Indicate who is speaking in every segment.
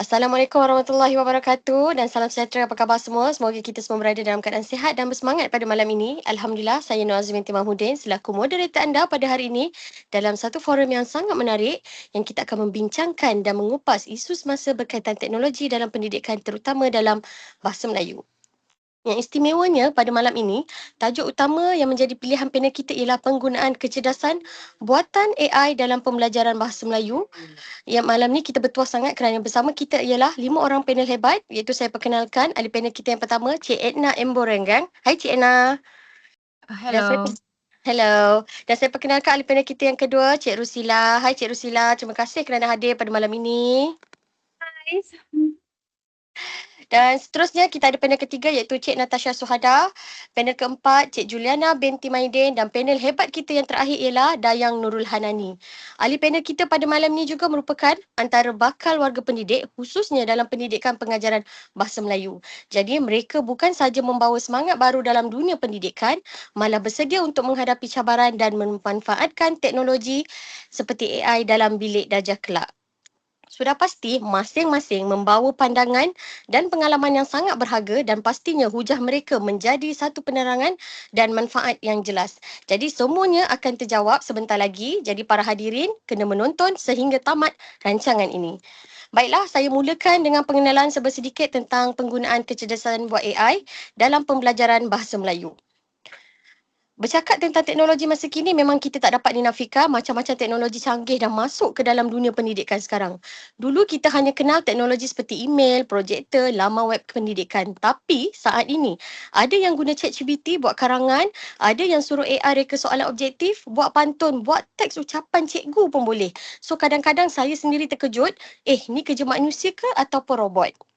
Speaker 1: Assalamualaikum warahmatullahi wabarakatuh dan salam sejahtera apa khabar semua. Semoga kita semua berada dalam keadaan sihat dan bersemangat pada malam ini. Alhamdulillah, saya Nur Azminti Mahmudin selaku moderator anda pada hari ini dalam satu forum yang sangat menarik yang kita akan membincangkan dan mengupas isu semasa berkaitan teknologi dalam pendidikan terutama dalam bahasa Melayu. Yang istimewanya pada malam ini, tajuk utama yang menjadi pilihan panel kita ialah penggunaan kecerdasan buatan AI dalam pembelajaran bahasa Melayu. Yang malam ni kita bertuah sangat kerana bersama kita ialah lima orang panel hebat iaitu saya perkenalkan ahli panel kita yang pertama Cik Edna Emborenggang. Hai Cik Edna.
Speaker 2: Hello.
Speaker 1: Hello. Dan saya perkenalkan ahli panel kita yang kedua Cik Rusila. Hai Cik Rusila, terima kasih kerana hadir pada malam ini.
Speaker 2: Hai.
Speaker 1: Dan seterusnya kita ada panel ketiga iaitu Cik Natasha Suhada, panel keempat Cik Juliana binti Maidin dan panel hebat kita yang terakhir ialah Dayang Nurul Hanani. Ahli panel kita pada malam ini juga merupakan antara bakal warga pendidik khususnya dalam pendidikan pengajaran bahasa Melayu. Jadi mereka bukan sahaja membawa semangat baru dalam dunia pendidikan, malah bersedia untuk menghadapi cabaran dan memanfaatkan teknologi seperti AI dalam bilik darjah kelak sudah pasti masing-masing membawa pandangan dan pengalaman yang sangat berharga dan pastinya hujah mereka menjadi satu penerangan dan manfaat yang jelas. Jadi semuanya akan terjawab sebentar lagi. Jadi para hadirin kena menonton sehingga tamat rancangan ini. Baiklah, saya mulakan dengan pengenalan sebersedikit tentang penggunaan kecerdasan buat AI dalam pembelajaran bahasa Melayu. Bercakap tentang teknologi masa kini memang kita tak dapat dinafikan macam-macam teknologi canggih dah masuk ke dalam dunia pendidikan sekarang. Dulu kita hanya kenal teknologi seperti email, projektor, laman web pendidikan. Tapi saat ini ada yang guna ChatGPT buat karangan, ada yang suruh AI reka soalan objektif, buat pantun, buat teks ucapan cikgu pun boleh. So kadang-kadang saya sendiri terkejut, eh ni kerja manusia ke ataupun robot?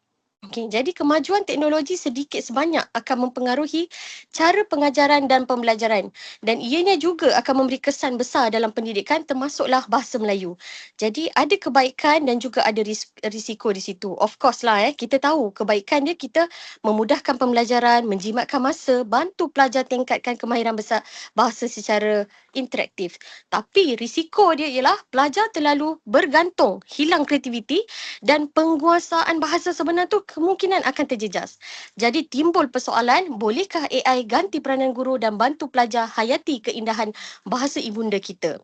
Speaker 1: Okay, jadi kemajuan teknologi sedikit sebanyak akan mempengaruhi cara pengajaran dan pembelajaran dan ianya juga akan memberi kesan besar dalam pendidikan termasuklah bahasa Melayu. Jadi ada kebaikan dan juga ada risiko di situ. Of course lah eh, kita tahu kebaikan dia kita memudahkan pembelajaran, menjimatkan masa, bantu pelajar tingkatkan kemahiran besar bahasa secara interaktif. Tapi risiko dia ialah pelajar terlalu bergantung, hilang kreativiti dan penguasaan bahasa sebenar tu kemungkinan akan terjejas. Jadi timbul persoalan, bolehkah AI ganti peranan guru dan bantu pelajar hayati keindahan bahasa ibunda kita?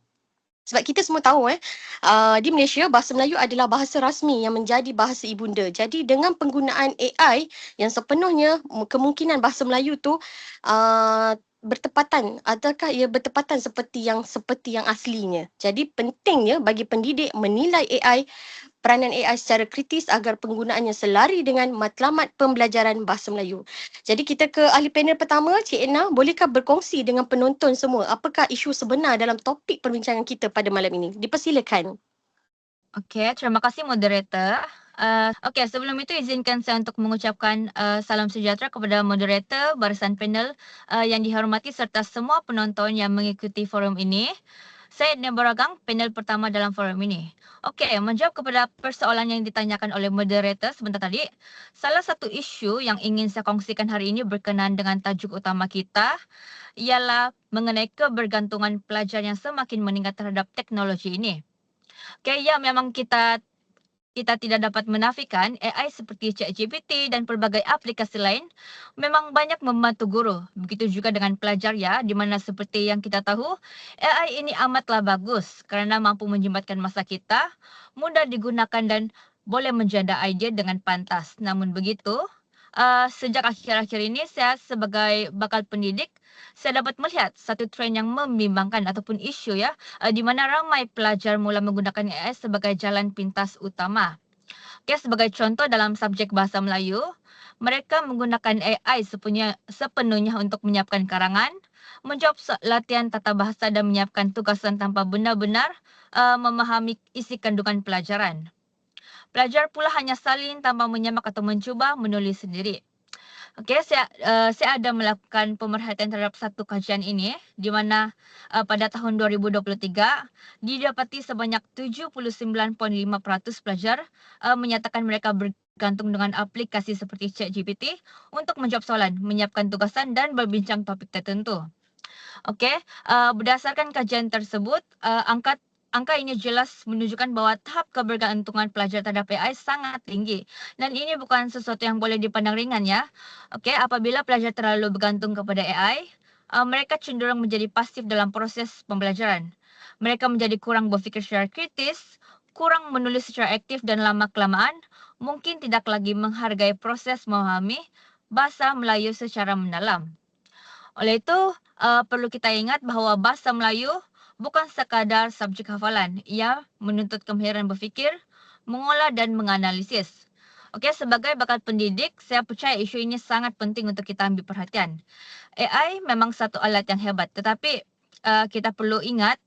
Speaker 1: Sebab kita semua tahu eh, uh, di Malaysia bahasa Melayu adalah bahasa rasmi yang menjadi bahasa ibunda. Jadi dengan penggunaan AI yang sepenuhnya kemungkinan bahasa Melayu tu uh, bertepatan adakah ia bertepatan seperti yang seperti yang aslinya. Jadi pentingnya bagi pendidik menilai AI peranan AI secara kritis agar penggunaannya selari dengan matlamat pembelajaran bahasa Melayu. Jadi kita ke ahli panel pertama, Cik Ena, bolehkah berkongsi dengan penonton semua apakah isu sebenar dalam topik perbincangan kita pada malam ini? Dipersilakan.
Speaker 2: Okey, terima kasih moderator. Uh, Okey, sebelum itu izinkan saya untuk mengucapkan uh, salam sejahtera kepada moderator, barisan panel uh, yang dihormati serta semua penonton yang mengikuti forum ini. Saya Deborah Gang, panel pertama dalam forum ini. Okey, menjawab kepada persoalan yang ditanyakan oleh moderator sebentar tadi, salah satu isu yang ingin saya kongsikan hari ini berkenaan dengan tajuk utama kita ialah mengenai kebergantungan pelajar yang semakin meningkat terhadap teknologi ini. Okey, ya memang kita kita tidak dapat menafikan AI seperti ChatGPT dan pelbagai aplikasi lain memang banyak membantu guru. Begitu juga dengan pelajar ya, di mana seperti yang kita tahu, AI ini amatlah bagus kerana mampu menjembatkan masa kita, mudah digunakan dan boleh menjanda idea dengan pantas. Namun begitu, uh, sejak akhir-akhir ini saya sebagai bakal pendidik saya dapat melihat satu trend yang membimbangkan ataupun isu ya uh, di mana ramai pelajar mula menggunakan AI sebagai jalan pintas utama. Okay, sebagai contoh dalam subjek bahasa Melayu, mereka menggunakan AI sepunya, sepenuhnya untuk menyiapkan karangan, menjawab latihan tata bahasa dan menyiapkan tugasan tanpa benar-benar uh, memahami isi kandungan pelajaran. Pelajar pula hanya salin tanpa menyemak atau mencuba menulis sendiri. Okey, saya uh, saya ada melakukan pemerhatian terhadap satu kajian ini di mana uh, pada tahun 2023 didapati sebanyak 79.5% pelajar uh, menyatakan mereka bergantung dengan aplikasi seperti ChatGPT untuk menjawab soalan, menyiapkan tugasan dan berbincang topik tertentu. Okey, uh, berdasarkan kajian tersebut, uh, angka angka ini jelas menunjukkan bahawa tahap kebergantungan pelajar terhadap AI sangat tinggi. Dan ini bukan sesuatu yang boleh dipandang ringan ya. Okey, apabila pelajar terlalu bergantung kepada AI, uh, mereka cenderung menjadi pasif dalam proses pembelajaran. Mereka menjadi kurang berfikir secara kritis, kurang menulis secara aktif dan lama kelamaan, mungkin tidak lagi menghargai proses memahami bahasa Melayu secara mendalam. Oleh itu, uh, perlu kita ingat bahawa bahasa Melayu bukan sekadar subjek hafalan. Ia menuntut kemahiran berfikir, mengolah dan menganalisis. Okey, sebagai bakal pendidik, saya percaya isu ini sangat penting untuk kita ambil perhatian. AI memang satu alat yang hebat, tetapi uh, kita perlu ingat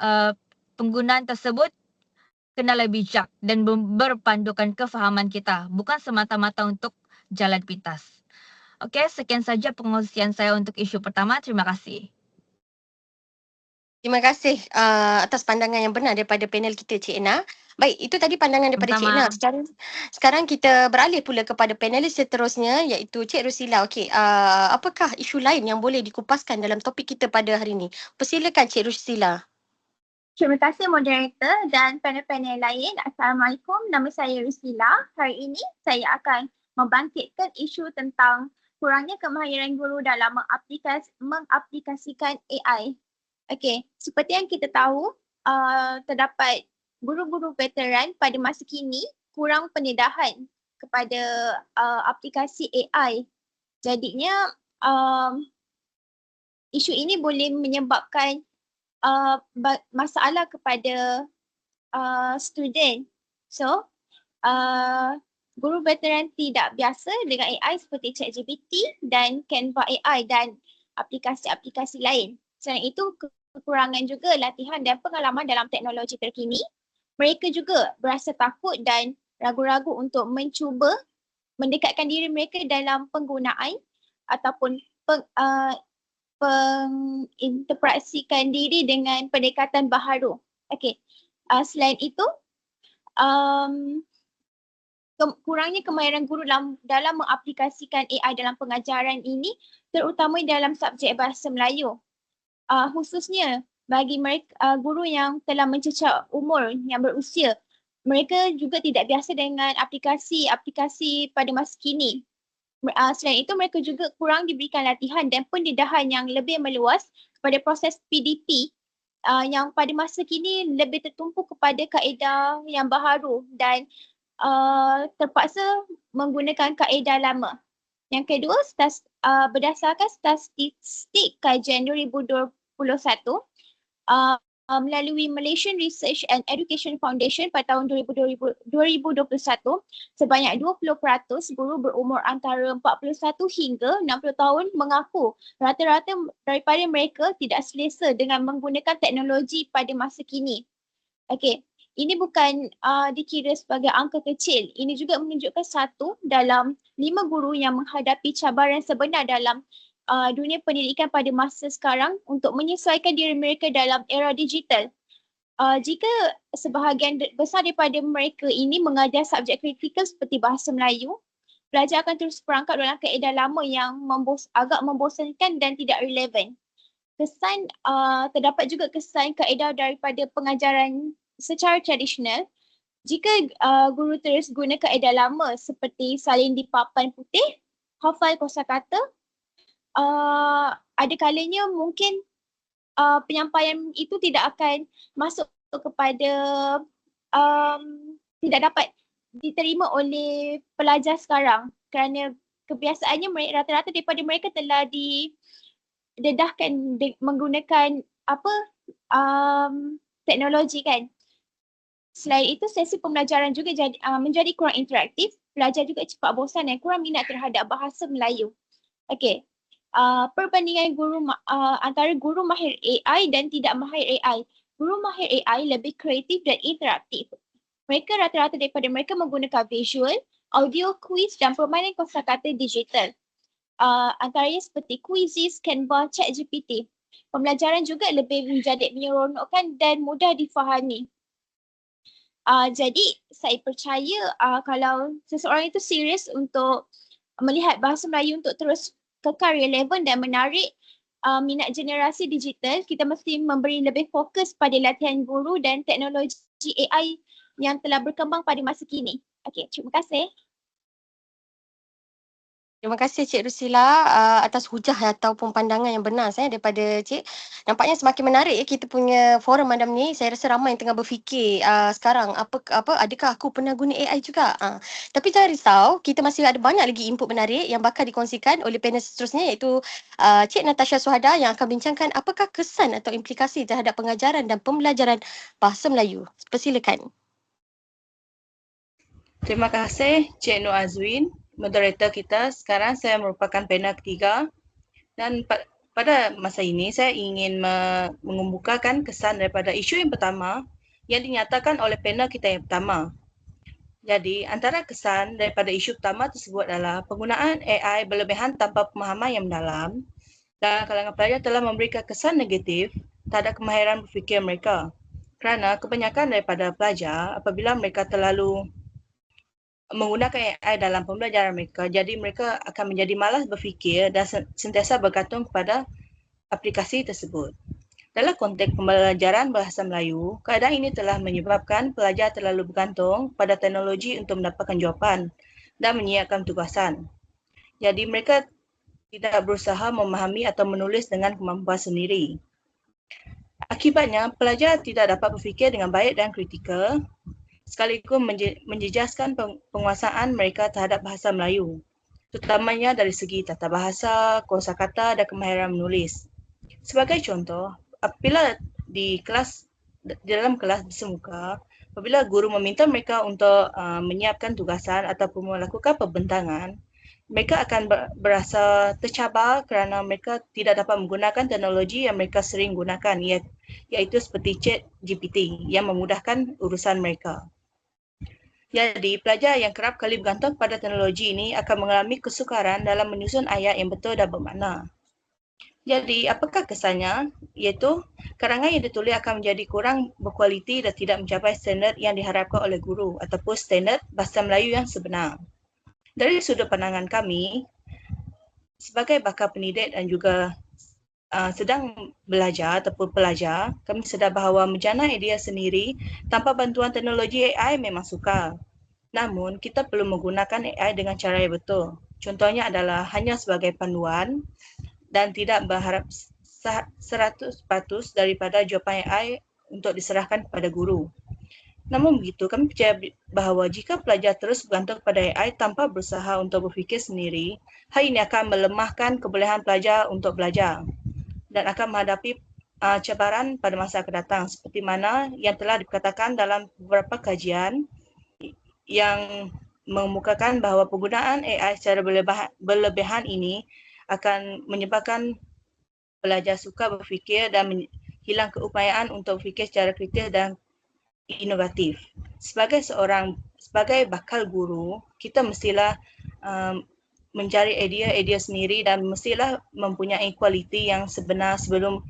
Speaker 2: uh, penggunaan tersebut kena bijak dan berpandukan kefahaman kita, bukan semata-mata untuk jalan pintas. Okey, sekian saja pengungsian saya untuk isu pertama. Terima kasih.
Speaker 1: Terima kasih uh, atas pandangan yang benar daripada panel kita Cik Ena. Baik, itu tadi pandangan daripada Cik Ena. Sekarang, sekarang kita beralih pula kepada panelis seterusnya iaitu Cik Rusila. Okey, uh, apakah isu lain yang boleh dikupaskan dalam topik kita pada hari ini? Persilakan Cik Rusila.
Speaker 3: Terima kasih moderator dan panel-panel lain. Assalamualaikum, nama saya Rusila. Hari ini saya akan membangkitkan isu tentang kurangnya kemahiran guru dalam mengaplikasi, mengaplikasikan AI Okey, seperti yang kita tahu, uh, terdapat guru-guru veteran pada masa kini kurang pendedahan kepada uh, aplikasi AI. Jadinya um, isu ini boleh menyebabkan uh, masalah kepada uh, student. So, uh, guru veteran tidak biasa dengan AI seperti ChatGPT dan Canva AI dan aplikasi-aplikasi lain. Selain itu, kekurangan juga latihan dan pengalaman dalam teknologi terkini, mereka juga berasa takut dan ragu-ragu untuk mencuba mendekatkan diri mereka dalam penggunaan ataupun peng, uh, penginterpretasikan diri dengan pendekatan baharu. Okey. Uh, selain itu, um, ke- kurangnya kemahiran guru dalam, dalam mengaplikasikan AI dalam pengajaran ini terutama dalam subjek bahasa Melayu uh, khususnya bagi mereka uh, guru yang telah mencecah umur yang berusia mereka juga tidak biasa dengan aplikasi-aplikasi pada masa kini. Uh, selain itu mereka juga kurang diberikan latihan dan pendedahan yang lebih meluas kepada proses PDP uh, yang pada masa kini lebih tertumpu kepada kaedah yang baharu dan uh, terpaksa menggunakan kaedah lama. Yang kedua, stas, uh, berdasarkan statistik kajian 2020 uh, melalui Malaysian Research and Education Foundation pada tahun 2021 sebanyak 20% guru berumur antara 41 hingga 60 tahun mengaku rata-rata daripada mereka tidak selesa dengan menggunakan teknologi pada masa kini. Okey, ini bukan uh, dikira sebagai angka kecil. Ini juga menunjukkan satu dalam lima guru yang menghadapi cabaran sebenar dalam uh, dunia pendidikan pada masa sekarang untuk menyesuaikan diri mereka dalam era digital. Uh, jika sebahagian besar daripada mereka ini mengajar subjek kritikal seperti bahasa Melayu, pelajar akan terus perangkap dalam kaedah lama yang membos- agak membosankan dan tidak relevan. Kesan, uh, terdapat juga kesan kaedah daripada pengajaran secara tradisional. Jika uh, guru terus guna kaedah lama seperti salin di papan putih, hafal kosakata, uh, ada kalanya mungkin uh, penyampaian itu tidak akan masuk kepada um, tidak dapat diterima oleh pelajar sekarang kerana kebiasaannya mereka rata-rata daripada mereka telah didedahkan de- menggunakan apa um, teknologi kan. Selain itu sesi pembelajaran juga jadi, uh, menjadi kurang interaktif, pelajar juga cepat bosan dan kurang minat terhadap bahasa Melayu. Okey, uh, perbandingan guru uh, antara guru mahir AI dan tidak mahir AI. Guru mahir AI lebih kreatif dan interaktif. Mereka rata-rata daripada mereka menggunakan visual, audio quiz dan permainan kosakata digital. Uh, antaranya seperti Quizizz, Canva, ChatGPT. Pembelajaran juga lebih menjadi menyeronokkan dan mudah difahami. Uh, jadi saya percaya uh, kalau seseorang itu serius untuk melihat bahasa Melayu untuk terus kekal relevan dan menarik uh, minat generasi digital, kita mesti memberi lebih fokus pada latihan guru dan teknologi AI yang telah berkembang pada masa kini. Okey, terima kasih.
Speaker 1: Terima kasih Cik Rusila uh, atas hujah ataupun pandangan yang benar saya daripada Cik. Nampaknya semakin menarik ya kita punya forum malam ni. Saya rasa ramai yang tengah berfikir uh, sekarang apa apa adakah aku pernah guna AI juga. Uh, tapi jangan risau, kita masih ada banyak lagi input menarik yang bakal dikongsikan oleh panel seterusnya iaitu uh, Cik Natasha Suhada yang akan bincangkan apakah kesan atau implikasi terhadap pengajaran dan pembelajaran bahasa Melayu. Persilakan.
Speaker 4: Terima kasih Cik Nur Azwin moderator kita. Sekarang saya merupakan panel ketiga dan pa- pada masa ini saya ingin me- mengemukakan kesan daripada isu yang pertama yang dinyatakan oleh panel kita yang pertama. Jadi antara kesan daripada isu pertama tersebut adalah penggunaan AI berlebihan tanpa pemahaman yang mendalam dan kalangan pelajar telah memberikan kesan negatif terhadap kemahiran berfikir mereka. Kerana kebanyakan daripada pelajar apabila mereka terlalu menggunakan AI dalam pembelajaran mereka jadi mereka akan menjadi malas berfikir dan sentiasa bergantung kepada aplikasi tersebut. Dalam konteks pembelajaran bahasa Melayu, keadaan ini telah menyebabkan pelajar terlalu bergantung pada teknologi untuk mendapatkan jawapan dan menyiapkan tugasan. Jadi mereka tidak berusaha memahami atau menulis dengan kemampuan sendiri. Akibatnya, pelajar tidak dapat berfikir dengan baik dan kritikal sekaligus menjejaskan penguasaan mereka terhadap bahasa Melayu, terutamanya dari segi tata bahasa, kosakata dan kemahiran menulis. Sebagai contoh, apabila di kelas di dalam kelas bersemuka, apabila guru meminta mereka untuk uh, menyiapkan tugasan ataupun melakukan pembentangan, mereka akan berasa tercabar kerana mereka tidak dapat menggunakan teknologi yang mereka sering gunakan iaitu seperti chat GPT yang memudahkan urusan mereka. Jadi, pelajar yang kerap kali bergantung pada teknologi ini akan mengalami kesukaran dalam menyusun ayat yang betul dan bermakna. Jadi, apakah kesannya? Iaitu, karangan yang ditulis akan menjadi kurang berkualiti dan tidak mencapai standard yang diharapkan oleh guru ataupun standard bahasa Melayu yang sebenar. Dari sudut pandangan kami, sebagai bakal pendidik dan juga uh, sedang belajar ataupun pelajar, kami sedar bahawa menjana idea sendiri tanpa bantuan teknologi AI memang sukar. Namun, kita perlu menggunakan AI dengan cara yang betul. Contohnya adalah hanya sebagai panduan dan tidak berharap 100% daripada jawapan AI untuk diserahkan kepada guru. Namun begitu, kami percaya bahawa jika pelajar terus bergantung kepada AI tanpa berusaha untuk berfikir sendiri, hal ini akan melemahkan kebolehan pelajar untuk belajar dan akan menghadapi uh, cabaran pada masa akan datang seperti mana yang telah dikatakan dalam beberapa kajian yang mengemukakan bahawa penggunaan AI secara berlebihan, ini akan menyebabkan pelajar suka berfikir dan hilang keupayaan untuk berfikir secara kritis dan inovatif. Sebagai seorang sebagai bakal guru, kita mestilah um, mencari idea-idea sendiri dan mestilah mempunyai kualiti yang sebenar sebelum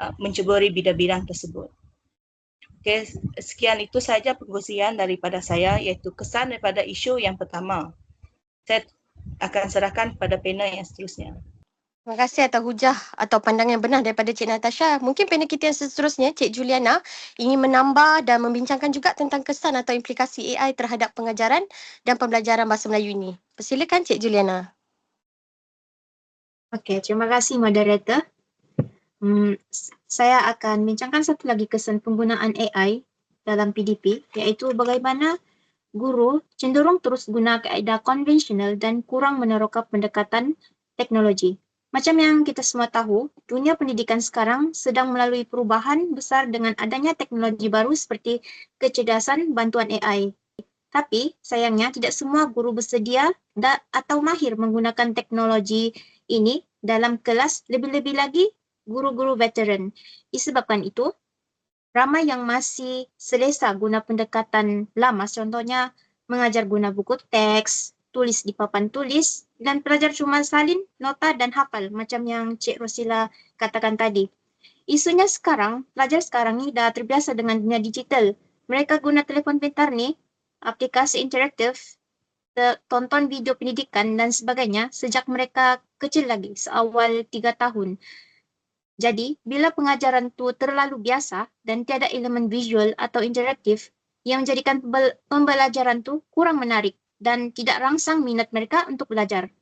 Speaker 4: uh, menceburi bidang-bidang tersebut. Okey, sekian itu saja pengusian daripada saya iaitu kesan daripada isu yang pertama. Saya akan serahkan pada panel yang seterusnya.
Speaker 1: Terima kasih atas hujah atau pandangan yang benar daripada Cik Natasha. Mungkin panel kita yang seterusnya, Cik Juliana, ingin menambah dan membincangkan juga tentang kesan atau implikasi AI terhadap pengajaran dan pembelajaran bahasa Melayu ini. Persilakan Cik Juliana.
Speaker 5: Okey, terima kasih moderator. Hmm, saya akan bincangkan satu lagi kesan penggunaan AI dalam PDP iaitu bagaimana guru cenderung terus guna kaedah konvensional dan kurang meneroka pendekatan teknologi. Macam yang kita semua tahu, dunia pendidikan sekarang sedang melalui perubahan besar dengan adanya teknologi baru seperti kecerdasan bantuan AI. Tapi sayangnya tidak semua guru bersedia atau mahir menggunakan teknologi ini dalam kelas lebih-lebih lagi guru-guru veteran. Disebabkan itu, ramai yang masih selesa guna pendekatan lama contohnya mengajar guna buku teks, tulis di papan tulis dan pelajar cuma salin, nota dan hafal macam yang Cik Rosila katakan tadi. Isunya sekarang, pelajar sekarang ni dah terbiasa dengan dunia digital. Mereka guna telefon pintar ni, aplikasi interaktif, tonton video pendidikan dan sebagainya sejak mereka kecil lagi, seawal tiga tahun. Jadi, bila pengajaran tu terlalu biasa dan tiada elemen visual atau interaktif yang menjadikan pembel- pembelajaran tu kurang menarik dan tidak rangsang minat mereka untuk belajar.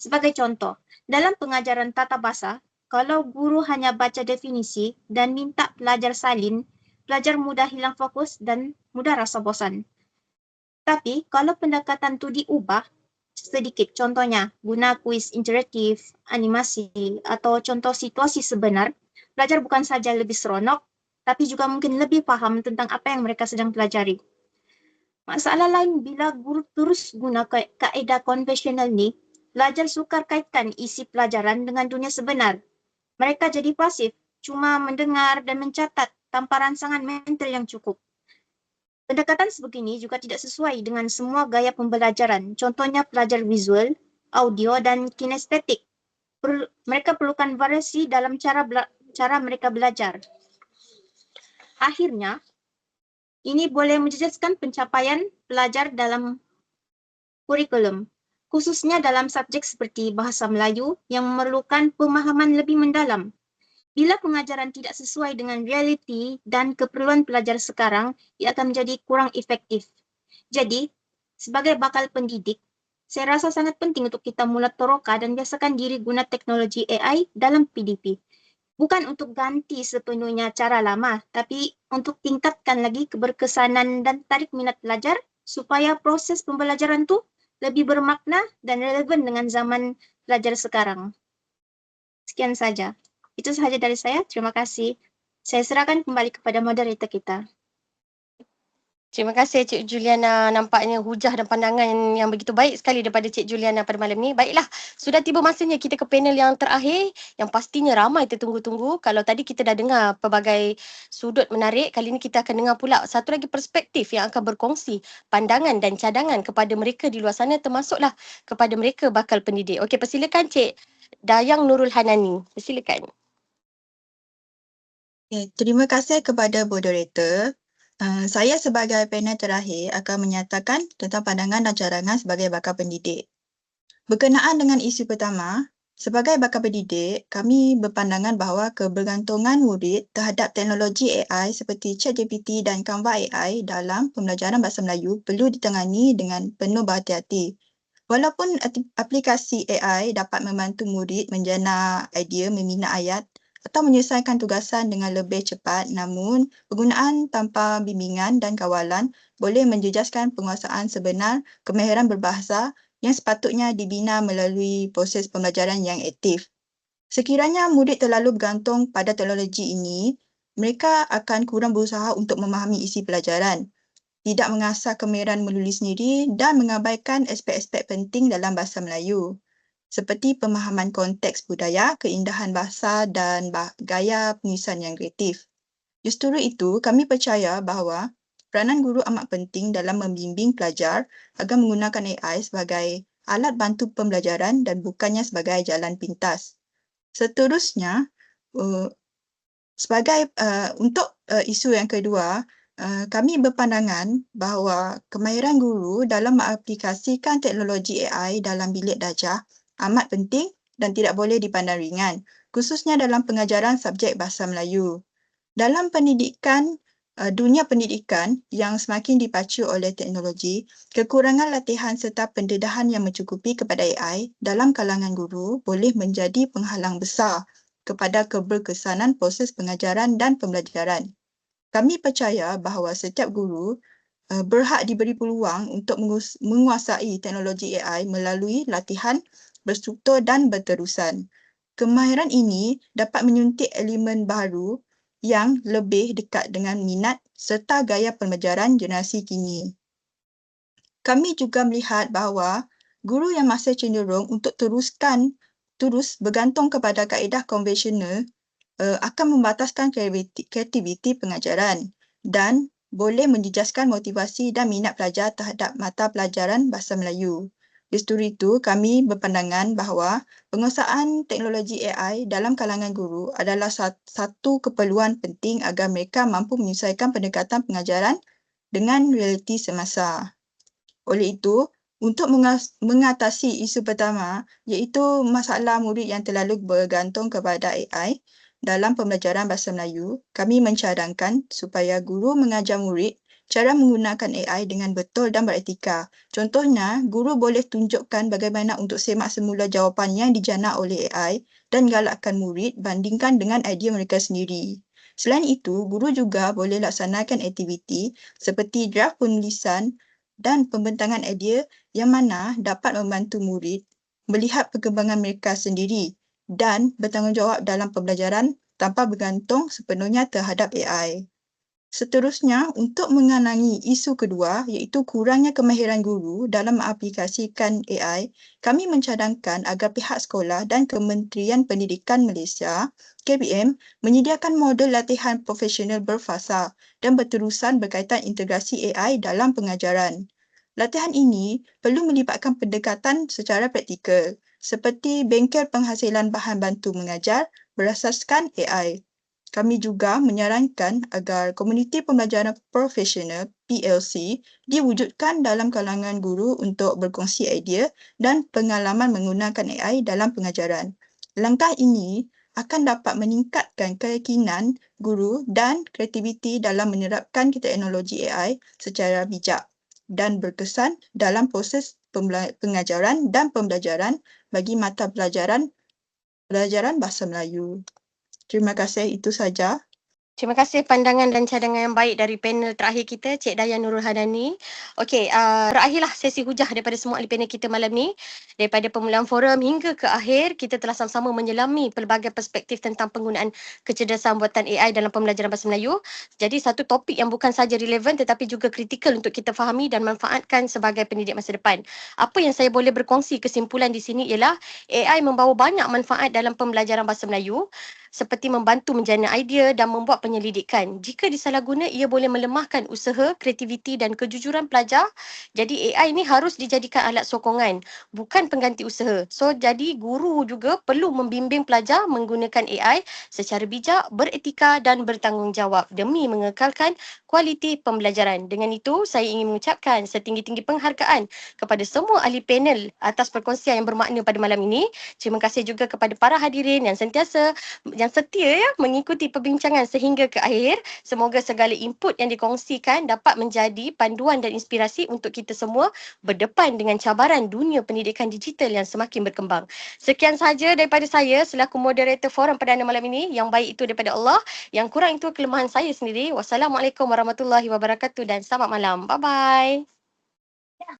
Speaker 5: Sebagai contoh, dalam pengajaran tata bahasa, kalau guru hanya baca definisi dan minta pelajar salin, pelajar mudah hilang fokus dan mudah rasa bosan. Tapi kalau pendekatan tu diubah sedikit, contohnya guna kuis interaktif, animasi atau contoh situasi sebenar, pelajar bukan saja lebih seronok, tapi juga mungkin lebih faham tentang apa yang mereka sedang pelajari. Masalah lain bila guru terus guna ka- kaedah konvensional ni, pelajar sukar kaitkan isi pelajaran dengan dunia sebenar. Mereka jadi pasif, cuma mendengar dan mencatat tanpa rangsangan mental yang cukup. Pendekatan sebegini juga tidak sesuai dengan semua gaya pembelajaran. Contohnya pelajar visual, audio dan kinestetik. Per- mereka perlukan variasi dalam cara cara mereka belajar. Akhirnya, ini boleh menjejaskan pencapaian pelajar dalam kurikulum, khususnya dalam subjek seperti bahasa Melayu yang memerlukan pemahaman lebih mendalam. Bila pengajaran tidak sesuai dengan realiti dan keperluan pelajar sekarang, ia akan menjadi kurang efektif. Jadi, sebagai bakal pendidik, saya rasa sangat penting untuk kita mula toroka dan biasakan diri guna teknologi AI dalam PDP. Bukan untuk ganti sepenuhnya cara lama, tapi untuk tingkatkan lagi keberkesanan dan tarik minat pelajar supaya proses pembelajaran tu lebih bermakna dan relevan dengan zaman pelajar sekarang. Sekian saja. Itu sahaja dari saya. Terima kasih. Saya serahkan kembali kepada moderator kita.
Speaker 1: Terima kasih Cik Juliana. Nampaknya hujah dan pandangan yang begitu baik sekali daripada Cik Juliana pada malam ni. Baiklah, sudah tiba masanya kita ke panel yang terakhir yang pastinya ramai tertunggu-tunggu. Kalau tadi kita dah dengar pelbagai sudut menarik, kali ini kita akan dengar pula satu lagi perspektif yang akan berkongsi pandangan dan cadangan kepada mereka di luar sana termasuklah kepada mereka bakal pendidik. Okey, persilakan Cik Dayang Nurul Hanani. Persilakan.
Speaker 6: Okay, terima kasih kepada moderator. Uh, saya sebagai panel terakhir akan menyatakan tentang pandangan dan cadangan sebagai bakal pendidik. Berkenaan dengan isu pertama, sebagai bakal pendidik, kami berpandangan bahawa kebergantungan murid terhadap teknologi AI seperti ChatGPT dan Canva AI dalam pembelajaran bahasa Melayu perlu ditangani dengan penuh berhati-hati. Walaupun aplikasi AI dapat membantu murid menjana idea meminat ayat atau menyelesaikan tugasan dengan lebih cepat namun penggunaan tanpa bimbingan dan kawalan boleh menjejaskan penguasaan sebenar kemahiran berbahasa yang sepatutnya dibina melalui proses pembelajaran yang aktif. Sekiranya murid terlalu bergantung pada teknologi ini, mereka akan kurang berusaha untuk memahami isi pelajaran, tidak mengasah kemahiran menulis sendiri dan mengabaikan aspek-aspek penting dalam bahasa Melayu seperti pemahaman konteks budaya, keindahan bahasa dan gaya penulisan yang kreatif. Justru itu, kami percaya bahawa peranan guru amat penting dalam membimbing pelajar agar menggunakan AI sebagai alat bantu pembelajaran dan bukannya sebagai jalan pintas. Seterusnya, uh, sebagai uh, untuk uh, isu yang kedua, uh, kami berpandangan bahawa kemahiran guru dalam mengaplikasikan teknologi AI dalam bilik darjah amat penting dan tidak boleh dipandang ringan, khususnya dalam pengajaran subjek bahasa Melayu. Dalam pendidikan, uh, dunia pendidikan yang semakin dipacu oleh teknologi, kekurangan latihan serta pendedahan yang mencukupi kepada AI dalam kalangan guru boleh menjadi penghalang besar kepada keberkesanan proses pengajaran dan pembelajaran. Kami percaya bahawa setiap guru uh, berhak diberi peluang untuk menguasai teknologi AI melalui latihan berstruktur dan berterusan. Kemahiran ini dapat menyuntik elemen baru yang lebih dekat dengan minat serta gaya pembelajaran generasi kini. Kami juga melihat bahawa guru yang masih cenderung untuk teruskan terus bergantung kepada kaedah konvensional uh, akan membataskan kreativiti pengajaran dan boleh menjejaskan motivasi dan minat pelajar terhadap mata pelajaran bahasa Melayu. Justru itu, kami berpandangan bahawa penguasaan teknologi AI dalam kalangan guru adalah satu keperluan penting agar mereka mampu menyesuaikan pendekatan pengajaran dengan realiti semasa. Oleh itu, Untuk mengatasi isu pertama iaitu masalah murid yang terlalu bergantung kepada AI dalam pembelajaran Bahasa Melayu, kami mencadangkan supaya guru mengajar murid cara menggunakan AI dengan betul dan beretika. Contohnya, guru boleh tunjukkan bagaimana untuk semak semula jawapan yang dijana oleh AI dan galakkan murid bandingkan dengan idea mereka sendiri. Selain itu, guru juga boleh laksanakan aktiviti seperti draft penulisan dan pembentangan idea yang mana dapat membantu murid melihat perkembangan mereka sendiri dan bertanggungjawab dalam pembelajaran tanpa bergantung sepenuhnya terhadap AI. Seterusnya, untuk mengenangi isu kedua iaitu kurangnya kemahiran guru dalam mengaplikasikan AI, kami mencadangkan agar pihak sekolah dan Kementerian Pendidikan Malaysia KBM menyediakan model latihan profesional berfasa dan berterusan berkaitan integrasi AI dalam pengajaran. Latihan ini perlu melibatkan pendekatan secara praktikal seperti bengkel penghasilan bahan bantu mengajar berasaskan AI. Kami juga menyarankan agar komuniti pembelajaran profesional PLC diwujudkan dalam kalangan guru untuk berkongsi idea dan pengalaman menggunakan AI dalam pengajaran. Langkah ini akan dapat meningkatkan keyakinan guru dan kreativiti dalam menerapkan teknologi AI secara bijak dan berkesan dalam proses pengajaran dan pembelajaran bagi mata pelajaran pelajaran Bahasa Melayu. Terima kasih, itu saja.
Speaker 1: Terima kasih pandangan dan cadangan yang baik dari panel terakhir kita, Cik Dayan Nurul Hadani. Okey, uh, berakhirlah sesi hujah daripada semua ahli panel kita malam ni. Daripada permulaan forum hingga ke akhir, kita telah sama-sama menyelami pelbagai perspektif tentang penggunaan kecerdasan buatan AI dalam pembelajaran Bahasa Melayu. Jadi satu topik yang bukan saja relevan tetapi juga kritikal untuk kita fahami dan manfaatkan sebagai pendidik masa depan. Apa yang saya boleh berkongsi kesimpulan di sini ialah AI membawa banyak manfaat dalam pembelajaran Bahasa Melayu seperti membantu menjana idea dan membuat penyelidikan. Jika disalahguna, ia boleh melemahkan usaha, kreativiti dan kejujuran pelajar. Jadi AI ini harus dijadikan alat sokongan, bukan pengganti usaha. So jadi guru juga perlu membimbing pelajar menggunakan AI secara bijak, beretika dan bertanggungjawab demi mengekalkan kualiti pembelajaran. Dengan itu, saya ingin mengucapkan setinggi-tinggi penghargaan kepada semua ahli panel atas perkongsian yang bermakna pada malam ini. Terima kasih juga kepada para hadirin yang sentiasa yang setia ya mengikuti perbincangan sehingga ke akhir. Semoga segala input yang dikongsikan dapat menjadi panduan dan inspirasi untuk kita semua berdepan dengan cabaran dunia pendidikan digital yang semakin berkembang. Sekian sahaja daripada saya selaku moderator forum perdana malam ini. Yang baik itu daripada Allah, yang kurang itu kelemahan saya sendiri. Wassalamualaikum warahmatullahi wabarakatuh dan selamat malam. Bye bye.